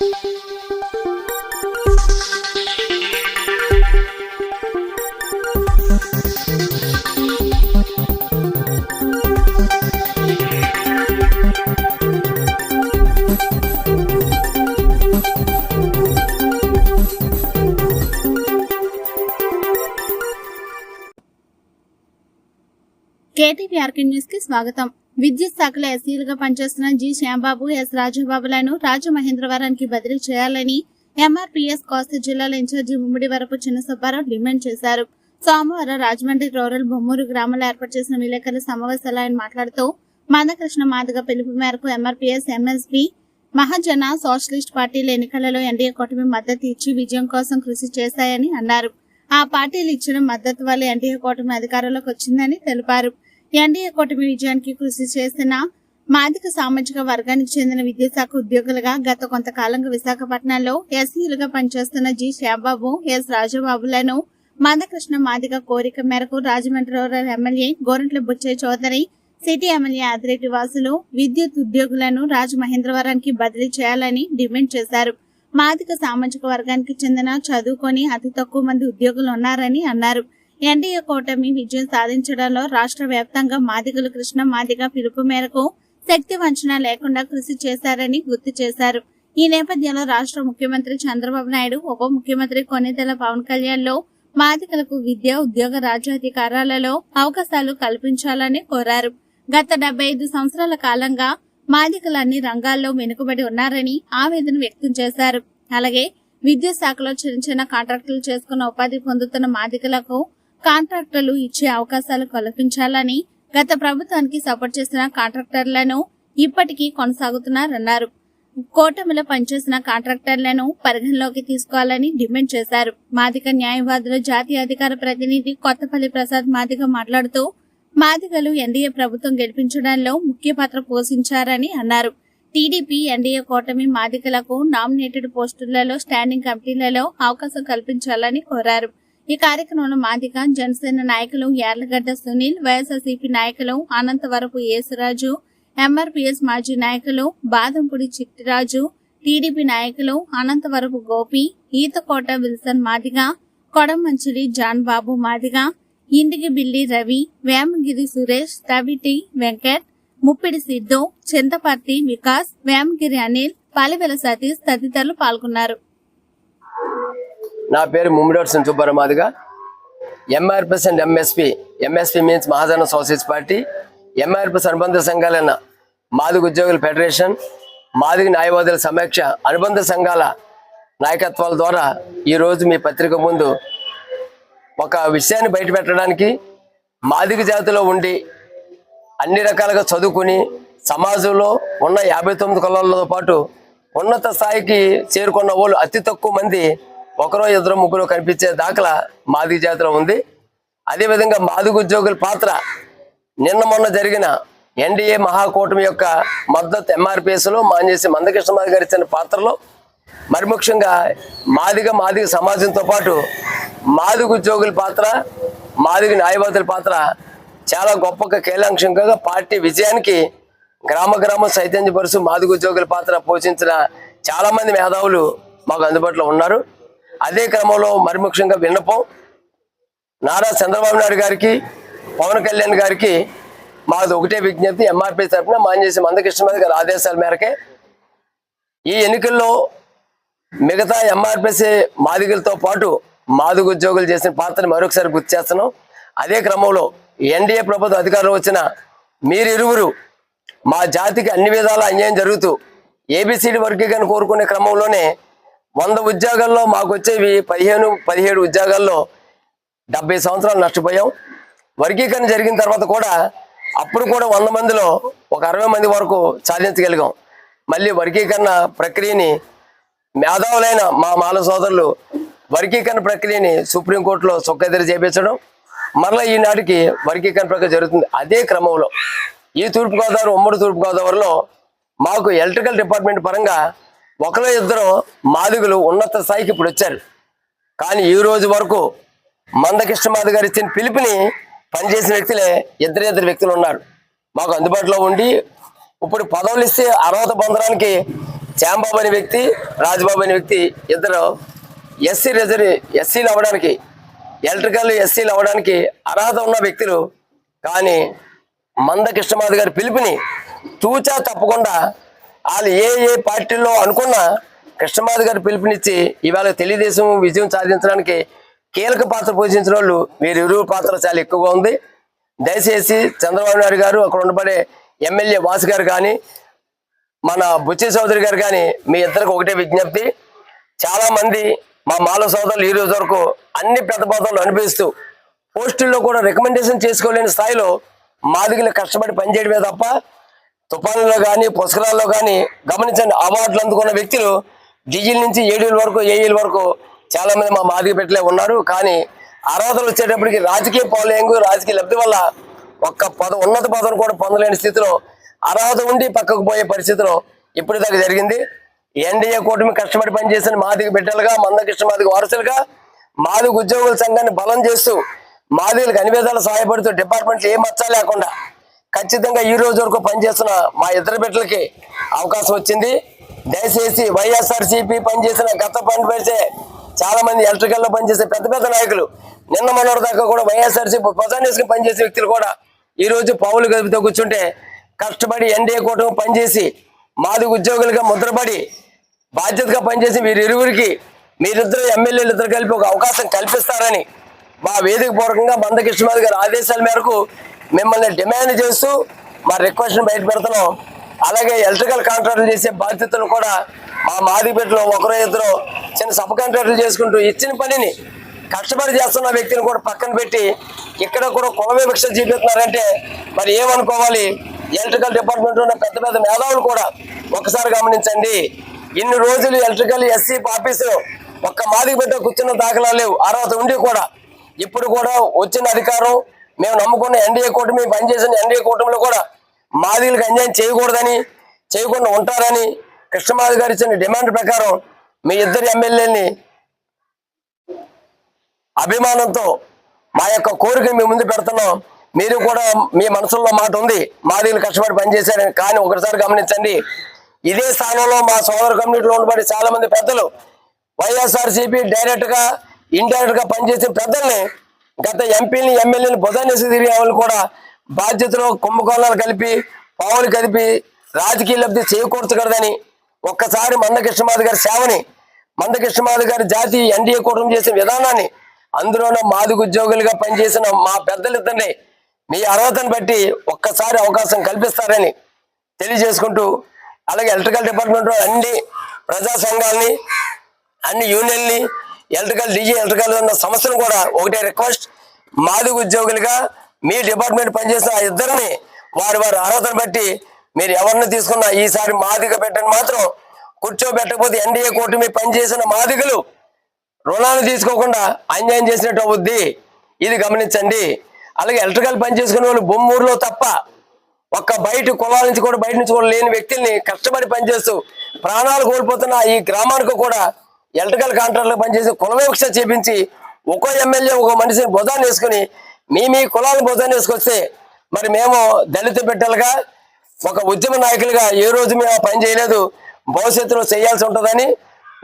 thank you KTV RK న్యూస్కి స్వాగతం. విద్యుత్ శాఖలో ఎస్సీలుగా పనిచేస్తున్న జి శ్యాంబాబు ఎస్ రాజబాబులను రాజమహేంద్రవరానికి బదిలీ చేయాలని ఎంఆర్పీఎస్ కోస్తా జిల్లాల ఇన్ఛార్జి ముమ్మిడి వరపు చిన్న సుబ్బారావు డిమాండ్ చేశారు. సోమవారం రాజమండ్రి రూరల్ బొమ్మూరు గ్రామంలో ఏర్పాటు చేసిన విలేకరుల సమావేశంలో ఆయన మాట్లాడుతూ మందకృష్ణ మాదిగ పిలుపు మేరకు ఎంఆర్పీఎస్ ఎంఎస్పీ మహాజన సోషలిస్ట్ పార్టీల ఎన్నికలలో ఎన్డీఏ కూటమి మద్దతు ఇచ్చి విజయం కోసం కృషి చేశాయని అన్నారు. ఆ పార్టీలు ఇచ్చిన మద్దతు వల్ల ఎన్డీఏ కూటమి అధికారంలోకి వచ్చిందని తెలిపారు. ఎన్డీఏ కూటమి విజయానికి కృషి చేసిన మాదిక సామాజిక వర్గానికి చెందిన విద్యాశాఖ ఉద్యోగులుగా గత కొంతకాలంగా విశాఖపట్నంలో ఎస్సీలుగా పనిచేస్తున్న జి శ్యాంబాబు ఎస్ రాజబాబులను మందకృష్ణ మాదిక కోరిక మేరకు Rajahmundry rural MLA Gorantla Butchaiah Chowdary city MLA Adireddy వాసులు విద్యుత్ ఉద్యోగులను రాజమహేంద్రవరానికి బదిలీ చేయాలని డిమాండ్ చేశారు. మాదిక సామాజిక వర్గానికి చెందిన చదువుకొని అతి తక్కువ మంది ఉద్యోగులు ఉన్నారని అన్నారు. ఎన్డీఏ కూటమి విజయం సాధించడంలో రాష్ట్ర వ్యాప్తంగా మాదిగలు కృష్ణ మాదిగ పిలుపు మేరకు శక్తి వంచన లేకుండా కృషి చేశారని గుర్తు చేశారు. ఈ నేపథ్యంలో రాష్ట్ర ముఖ్యమంత్రి చంద్రబాబు నాయుడు ఉప ముఖ్యమంత్రి కొన్నిదెల పవన్ కళ్యాణ్లో మాదికలకు విద్య ఉద్యోగ రాజ్యాధికారాలలో అవకాశాలు కల్పించాలని కోరారు. గత డెబ్బై ఐదు సంవత్సరాల కాలంగా మాదికలు అన్ని రంగాల్లో వెనుకబడి ఉన్నారని ఆవేదన వ్యక్తం చేశారు. అలాగే విద్యుత్ శాఖలో చిన్న చిన్న కాంట్రాక్టులు చేసుకున్న ఉపాధి పొందుతున్న మాదికలకు కాంట్రాక్టర్లు ఇచ్చే అవకాశాలు కల్పించాలని గత ప్రభుత్వానికి సపోర్ట్ చేసిన కాంట్రాక్టర్లను ఇప్పటికీ కొనసాగుతున్నారన్నారు. కూటమిలో పనిచేసిన కాంట్రాక్టర్లను పరిగణలోకి తీసుకోవాలని డిమాండ్ చేశారు. మాదిక న్యాయవాదుల జాతీయ అధికార ప్రతినిధి కొత్తపల్లి ప్రసాద్ మాదిగ మాట్లాడుతూ మాదిగలు ఎన్డీఏ ప్రభుత్వం గెలిపించడంలో ముఖ్య పాత్ర పోషించారని అన్నారు. టీడీపీ ఎన్డీఏ కూటమి మాదికలకు నామినేటెడ్ పోస్టులలో స్టాండింగ్ కమిటీలలో అవకాశం కల్పించాలని కోరారు. ఈ కార్యక్రమంలో మాదిక జనసేన నాయకులు యార్లగడ్డ సునీల్ వైఎస్ఆర్సీపీ నాయకులు అనంతవరపు యేసురాజు ఎంఆర్పీఎస్ మాజీ నాయకులు బాదంపూడి చిట్టిరాజు టీడీపీ నాయకులు అనంతవరపు గోపి ఈతకోట విల్సన్ మాదిగ కొడమంచిలి జాన్ బాబు మాదిగ ఇంటికి బిల్లి రవి వేమగిరి సురేష్ తవిటి వెంకట్ ముప్పిడి సిద్ధు చింతపర్తి వికాస్ వేమగిరి అనిల్ పాలివెల సతీష్ తదితరులు పాల్గొన్నారు. నా పేరు ముమ్మిడోడ్సన్ సుబ్బరమాదిగా. Madiga MRPS and MSP MSP means Mahajana socialist party MRS అనుబంధ సంఘాలైన మాదిగ ఉద్యోగుల ఫెడరేషన్ మాదిగ న్యాయవాదుల సమీక్ష అనుబంధ సంఘాల నాయకత్వాల ద్వారా ఈరోజు మీ పత్రిక ముందు ఒక విషయాన్ని బయటపెట్టడానికి మాదిగ జాతిలో ఉండి అన్ని రకాలుగా చదువుకుని సమాజంలో ఉన్న యాభై తొమ్మిది కులాలతో పాటు ఉన్నత స్థాయికి చేరుకున్న వాళ్ళు అతి తక్కువ మంది ఒకరో ఇద్దరు ముగ్గురు కనిపించే దాఖలా మాది జాతిలో ఉంది. అదేవిధంగా మాదిగ ఉద్యోగుల పాత్ర. నిన్న మొన్న జరిగిన ఎన్డీఏ మహాకూటమి యొక్క మద్దతు ఎంఆర్పిఎస్లో మానేసి మందకృష్ణమాది గారు ఇచ్చిన పాత్రలో మరి ముఖ్యంగా మాదిగ మాదిగ సమాజంతో పాటు మాదిగ ఉద్యోగుల పాత్ర మాదిగ న్యాయవాదుల పాత్ర చాలా గొప్పగా కీలాంక్షంగా పార్టీ విజయానికి గ్రామ గ్రామ చైతన్యపరుచు మాదిగ ఉద్యోగుల పాత్ర పోషించిన చాలామంది మేధావులు మాకు అందుబాటులో ఉన్నారు. అదే క్రమంలో మరి ముఖ్యంగా విన్నపం. నారా చంద్రబాబు నాయుడు గారికి పవన్ కళ్యాణ్ గారికి మాది ఒకటే విజ్ఞప్తి. ఎంఆర్పీ తరఫున మాన్యసి మందకృష్ణ గారి ఆదేశాల మేరకే ఈ ఎన్నికల్లో మిగతా ఎంఆర్పిసి మాదిగలతో పాటు మాదిగ ఉద్యోగులు చేసిన పాత్రను మరొకసారి గుర్తు చేస్తున్నాం. అదే క్రమంలో ఎన్డీఏ ప్రభుత్వం అధికారంలో వచ్చిన మీరిరువురు మా జాతికి అన్ని విధాల అన్యాయం జరుగుతూ ఏబిసిడి వర్గీకరణ కోరుకునే క్రమంలోనే వంద ఉద్యోగాల్లో మాకు వచ్చేవి పదిహేను పదిహేడు ఉద్యోగాల్లో డెబ్బై సంవత్సరాలు నష్టపోయాం. వర్గీకరణ జరిగిన తర్వాత కూడా అప్పుడు కూడా వంద మందిలో ఒక అరవై మంది వరకు సాధించగలిగాం. మళ్ళీ వర్గీకరణ ప్రక్రియని మేధావులైన మా మాల సోదరులు వర్గీకరణ ప్రక్రియని సుప్రీంకోర్టులో చొక్కదిరి చేపించడం మరలా ఈనాటికి వర్గీకరణ ప్రక్రియ జరుగుతుంది. అదే క్రమంలో ఈ తూర్పుగోదావరి ఉమ్మడి తూర్పుగోదావరిలో మాకు ఎలక్ట్రికల్ డిపార్ట్మెంట్ పరంగా ఒకరు ఇద్దరు మాదిగులు ఉన్నత స్థాయికి ఇప్పుడు వచ్చారు. కానీ ఈ రోజు వరకు మందకృష్ణమాధ గారు ఇచ్చిన పిలుపుని పనిచేసిన వ్యక్తులే ఇద్దరు ఇద్దరు వ్యక్తులు ఉన్నారు. మాకు అందుబాటులో ఉండి ఇప్పుడు పదవులు ఇస్తే అర్హత పొందడానికి శ్యాంబాబు అనే వ్యక్తి రాజబాబు అనే వ్యక్తి ఇద్దరు ఎస్సీ రిజర్వ్ ఎస్సీలు అవ్వడానికి ఎలక్ట్రికల్ ఎస్సీలు అవ్వడానికి అర్హత ఉన్న వ్యక్తులు. కానీ మంద కృష్ణమాధ గారి పిలుపుని తూచా తప్పకుండా వాళ్ళు ఏ ఏ పార్టీల్లో అనుకున్నా కృష్ణమాధ గారి పిలుపునిచ్చి ఇవాళ తెలుగుదేశం విజయం సాధించడానికి కీలక పాత్ర పోషించిన వాళ్ళు వీరిరువురు పాత్ర చాలా ఎక్కువగా ఉంది. దయచేసి చంద్రబాబు నాయుడు గారు అక్కడ ఉండబడే ఎమ్మెల్యే వాసు గారు కానీ మన బుచ్చి చౌదరి గారు కానీ మీ ఇద్దరికి ఒకటే విజ్ఞప్తి. చాలామంది మా మాల సోదరులు ఈ రోజు వరకు అన్ని పెద్ద పదవులు అనిపిస్తూ పోస్టుల్లో కూడా రికమెండేషన్ చేసుకోలేని స్థాయిలో మాదిగలు కష్టపడి పనిచేయడమే తప్ప తుఫానులో కానీ పుష్కరాల్లో కానీ గమనించండి అవార్డులు అందుకున్న వ్యక్తులు డీజిల్ నుంచి ఏడీల వరకు ఏఈల వరకు చాలా మంది మా మాదిగ పెట్టలే ఉన్నారు. కానీ అర్హతలు వచ్చేటప్పటికి రాజకీయ పౌలయంగు రాజకీయ లబ్ధి వల్ల ఒక్క పద ఉన్నత పదవిని కూడా పొందలేని స్థితిలో అర్హత ఉండి పక్కకు పోయే పరిస్థితిలో ఇప్పటిదాకా జరిగింది. ఎన్డీఏ కూటమి కష్టపడి పనిచేసిన మాదిగ బిడ్డలుగా మందకృష్ణ మాదిగ వారసులుగా మాదిగ ఉద్యోగుల సంఘాన్ని బలం చేస్తూ మాదిగలకు అన్ని విధాలు సహాయపడుతూ డిపార్ట్మెంట్లు ఏ మచ్చా లేకుండా ఖచ్చితంగా ఈ రోజు వరకు పనిచేస్తున్న మా ఇద్దరు బిడ్డలకి అవకాశం వచ్చింది. దయచేసి వైఎస్ఆర్ సిపి పనిచేసిన గత పని పెడితే చాలా మంది ఎలక్ట్రికల్లో పనిచేసే పెద్ద పెద్ద నాయకులు. నిన్న మొన్నటి దాకా కూడా వైఎస్ఆర్ సిపి పనిచేసే వ్యక్తులు కూడా ఈ రోజు పావులు గదిపితో కూర్చుంటే కష్టపడి ఎన్డీఏ కూటమి పనిచేసి మాది ఉద్యోగులుగా ముద్రపడి బాధ్యతగా పనిచేసి వీరిరువురికి మీరిద్దరు ఎమ్మెల్యేలు ఇద్దరు కలిపి ఒక అవకాశం కల్పిస్తారని మా వేదిక పూర్వకంగా మందకృష్ణమాధి గారి ఆదేశాల మేరకు మిమ్మల్ని డిమాండ్ చేస్తూ మా రిక్వెస్ట్ని బయట పెడుతున్నాం అలాగే ఎలక్ట్రికల్ కాంట్రాక్టులు చేసే బాధ్యతలు కూడా మా మాదిపేటలో ఒకరో ఇద్దరు చిన్న సబ్ కాంట్రాక్టులు చేసుకుంటూ ఇచ్చిన పనిని కష్టపడి చేస్తున్న వ్యక్తిని కూడా పక్కన పెట్టి ఇక్కడ కూడా కుల వివక్ష చూపిస్తున్నారంటే మరి ఏమనుకోవాలి? ఎలక్ట్రికల్ డిపార్ట్మెంట్ ఉన్న పెద్ద పెద్ద మేధావులు కూడా ఒకసారి గమనించండి. ఇన్ని రోజులు ఎలక్ట్రికల్ ఎస్సీ ఆఫీసు ఒక్క మాదికి బిడ్డ కూర్చున్న దాఖలా లేవు. అర్హత ఉండి కూడా ఇప్పుడు కూడా వచ్చిన అధికారం మేము నమ్ముకున్న ఎన్డీఏ కూటమి పనిచేసిన ఎన్డీఏ కూటమిలో కూడా మాదిలకు అన్యాయం చేయకూడదని చేయకుండా ఉంటారని కృష్ణమాధి గారు ఇచ్చిన డిమాండ్ ప్రకారం మీ ఇద్దరు ఎమ్మెల్యేని అభిమానంతో మా యొక్క కోరిక మీ ముందు పెడుతున్నాం. మీరు కూడా మీ మనసులో మాట ఉంది మాదిలు కష్టపడి పనిచేశారని. కానీ ఒకసారి గమనించండి ఇదే స్థానంలో మా సోదర కమ్యూనిటీలో ఉండబడి చాలా మంది పెద్దలు వైఎస్ఆర్సీపీ డైరెక్ట్గా ఇండైరెక్ట్గా పనిచేసే పెద్దల్ని గత ఎంపీని ఎమ్మెల్యేని బుధానేసి తిరిగే వాళ్ళు కూడా బాధ్యతలో కుంభకోణాలు కలిపి పావులు కలిపి రాజకీయ లబ్ధి చేకూర్చకూడదని ఒక్కసారి మందకృష్ణమాధ గారి సేవని మందకృష్ణమాధ గారి జాతీయ ఎన్డీఏ కూటమి చేసిన విధానాన్ని అందులోనూ మాదిగు ఉద్యోగులుగా పనిచేసిన మా పెద్దలిద్దరిని మీ అర్హతను బట్టి ఒక్కసారి అవకాశం కల్పిస్తారని తెలియజేసుకుంటూ అలాగే ఎలక్ట్రికల్ డిపార్ట్మెంట్ అన్ని ప్రజా సంఘాలని అన్ని యూనియన్ని ఎలక్ట్రికల్ డీజీ ఎలక్ట్రికల్ ఉన్న సంస్థలు కూడా ఒకటే రిక్వెస్ట్. మాదిగ ఉద్యోగులుగా మీ డిపార్ట్మెంట్ పనిచేసిన ఆ ఇద్దరిని వారి వారి అర్హతను బట్టి మీరు ఎవరిని తీసుకున్నా ఈసారి మాదిగ పెట్టని మాత్రం కూర్చోబెట్టకపోతే ఎన్డీఏ కూటమి పనిచేసిన మాదిగలు రుణాలు తీసుకోకుండా అన్యాయం చేసినట్టు అవుద్ది. ఇది గమనించండి. అలాగే ఎలక్ట్రికల్ పని చేసుకునే వాళ్ళు బొమ్మూరులో తప్ప ఒక్క బయట కులాల నుంచి కూడా బయట నుంచి కూడా లేని వ్యక్తుల్ని కష్టపడి పనిచేస్తూ ప్రాణాలు కోల్పోతున్న ఈ గ్రామానికి కూడా ఎలక్ట్రికల్ కాంట్రాక్ట్లో పనిచేసి కుల చేపించి ఒక్కో ఎమ్మెల్యే ఒక మనిషిని బుధాన్ని వేసుకుని మీ మీ కులాలను భుజాన్ని వేసుకొస్తే మరి మేము దళిత బిడ్డలుగా ఒక ఉద్యమ నాయకులుగా ఏ రోజు మేము పని చేయలేదు భవిష్యత్తులో చేయాల్సి ఉంటుందని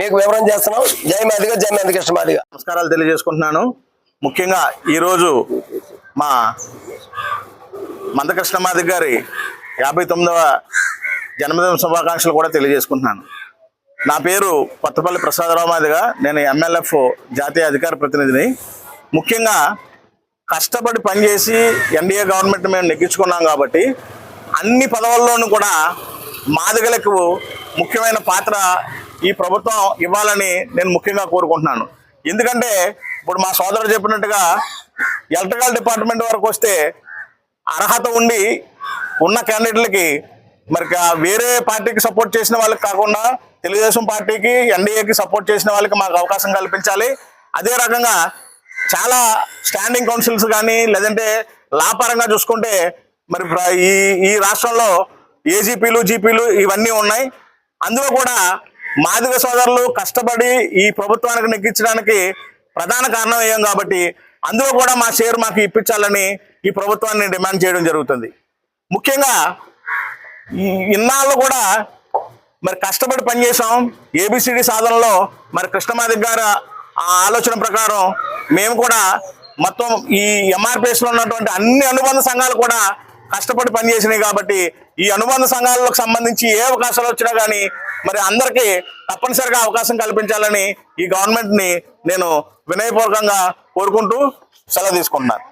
మీకు వివరం చేస్తున్నాం. జై మాదిగా జై మాది కృష్ణమాదిగా నమస్కారాలు తెలియజేసుకుంటున్నాను. ముఖ్యంగా ఈరోజు మా మందకృష్ణమాది గారి యాభై తొమ్మిదవ జన్మదిన శుభాకాంక్షలు కూడా తెలియజేసుకుంటున్నాను. నా పేరు పత్తపల్లి ప్రసాదరావు మాదిగా నేను ఎంఎల్ఎఫ్ జాతీయ అధికార ప్రతినిధిని. ముఖ్యంగా కష్టపడి పనిచేసి ఎన్డీఏ గవర్నమెంట్ మేము నెగ్గించుకున్నాం కాబట్టి అన్ని పదవుల్లోనూ కూడా మాదిగలకు ముఖ్యమైన పాత్ర ఈ ప్రభుత్వం ఇవ్వాలని నేను ముఖ్యంగా కోరుకుంటున్నాను. ఎందుకంటే ఇప్పుడు మా సోదరుడు చెప్పినట్టుగా ఎలక్ట్రికల్ డిపార్ట్మెంట్ వరకు వస్తే అర్హత ఉండి ఉన్న క్యాండిడేట్లకి మరి వేరే పార్టీకి సపోర్ట్ చేసిన వాళ్ళకి కాకుండా తెలుగుదేశం పార్టీకి ఎన్డీఏకి సపోర్ట్ చేసిన వాళ్ళకి మాకు అవకాశం కల్పించాలి. అదే రకంగా చాలా స్టాండింగ్ కౌన్సిల్స్ కానీ లేదంటే లాపరంగా చూసుకుంటే మరి ప్ర- ఈ ఈ రాష్ట్రంలో ఏజీపీలు జీపీలు ఇవన్నీ ఉన్నాయి. అందులో కూడా మాదిగ సోదరులు కష్టపడి ఈ ప్రభుత్వానికి నెగ్గించడానికి ప్రధాన కారణం ఏం కాబట్టి అందులో కూడా మా షేర్ మాకు ఇప్పించాలని ఈ ప్రభుత్వాన్ని డిమాండ్ చేయడం జరుగుతుంది. ముఖ్యంగా ఇన్నాళ్ళు కూడా మరి కష్టపడి పనిచేసాం ఏబిసిడి సాధనలో మరి కృష్ణమాది గారు ఆ ఆలోచన ప్రకారం మేము కూడా మొత్తం ఈ ఎంఆర్పిఎస్లో ఉన్నటువంటి అన్ని అనుబంధ సంఘాలు కూడా కష్టపడి పనిచేసినాయి కాబట్టి ఈ అనుబంధ సంఘాలకు సంబంధించి ఏ అవకాశాలు వచ్చినా కానీ మరి అందరికీ తప్పనిసరిగా అవకాశం కల్పించాలని ఈ గవర్నమెంట్ని నేను వినయపూర్వకంగా కోరుకుంటూ సెలవు తీసుకుంటున్నాను.